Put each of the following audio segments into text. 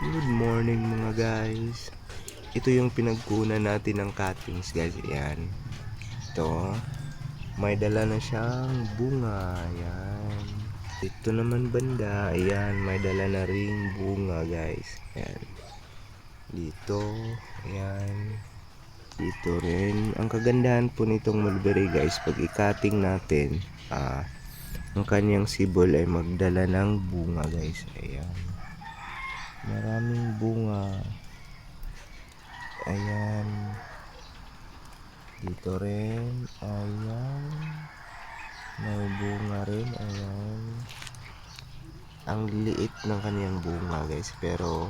Good morning mga guys. Ito yung pinagkunan natin ng cuttings guys. Ayan. Ito. May dala na siyang bunga. Ayan. Ito naman banda. Ayan. May dala na ring bunga guys. Ayan. Dito. Ayan. Dito rin. Ang kagandahan po nitong mulberry guys. Pag i-cutting natin. Ah, ang kanyang sibol ay magdala ng bunga guys. Ayan. Maraming bunga. Ayan. Dito rin. Ayan. May bunga rin. Ayan. Ang liit ng kaniyang bunga guys. Pero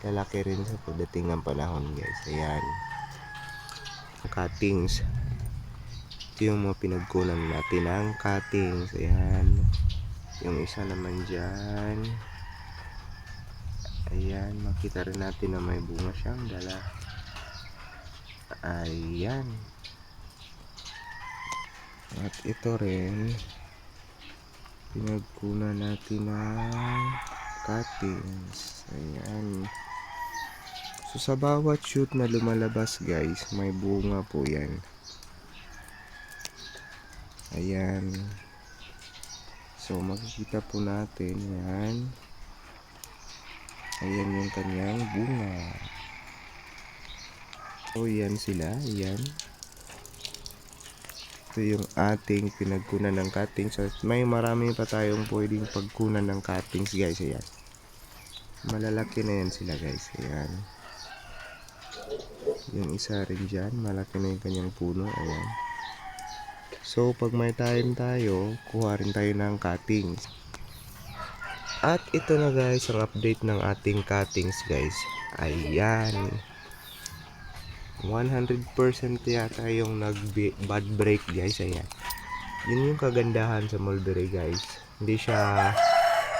lalaki rin sa pagdating ng panahon guys. Ayan. Cuttings. Ito yung mga pinagkunan natin ng cuttings. Ayan. Yung isa naman dyan. Ayan, makita rin natin na may bunga siyang dala. Ayan. At ito rin, pinagkunan natin ng cuttings. Ayan. So sa bawat shoot na lumalabas guys, may bunga po yan. Ayan. So makikita po natin yan. Ayan yung kanyang bunga. So, yan sila. Ayan. Ito yung ating pinagkunan ng cuttings. So, may marami pa tayong pwedeng pagkunan ng cuttings, guys. Ayan. Malalaki na yan sila, guys. Ayan. Yung isa rin dyan. Malaki na yung kanyang puno. Ayan. So, pag may time tayo, kuha rin tayo ng cuttings. At ito na guys, ang update ng ating cuttings guys. Ayan. 100% yata yung nag-bad break guys. Ayan. Yun yung kagandahan sa mulberry guys. Hindi siya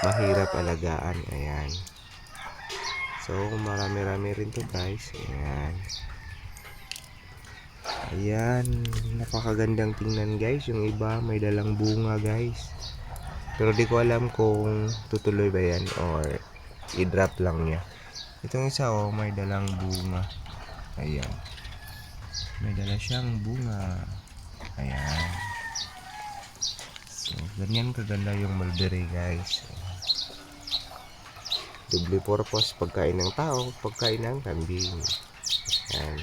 mahirap alagaan. Ayan. So, marami-rami rin to guys. Ayan. Ayan. Napakagandang tingnan guys. Yung iba may dalang bunga guys. Pero di ko alam kung tutuloy ba yan or i-drop lang niya. Itong isa oh, may dalang bunga. Ayan. May dala siyang bunga. Ayan. So, ganyan kaganda yung mulberry guys. Double purpose, pagkain ng tao, pagkain ng kambing. Ayan.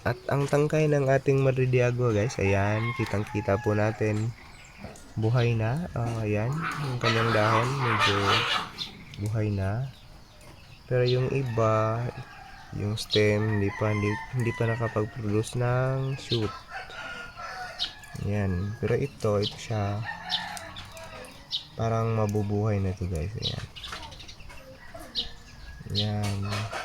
At ang tangkay ng ating Madridiago guys, ayan, kitang kita po natin. Buhay na, Ah, ayan, yung kanyang dahon, medyo buhay na. Pero yung iba, yung stem, hindi pa, hindi, hindi pa nakapag-produce ng shoot. Ayan, pero ito, ito siya, parang mabubuhay na to guys, ayan. Ayan.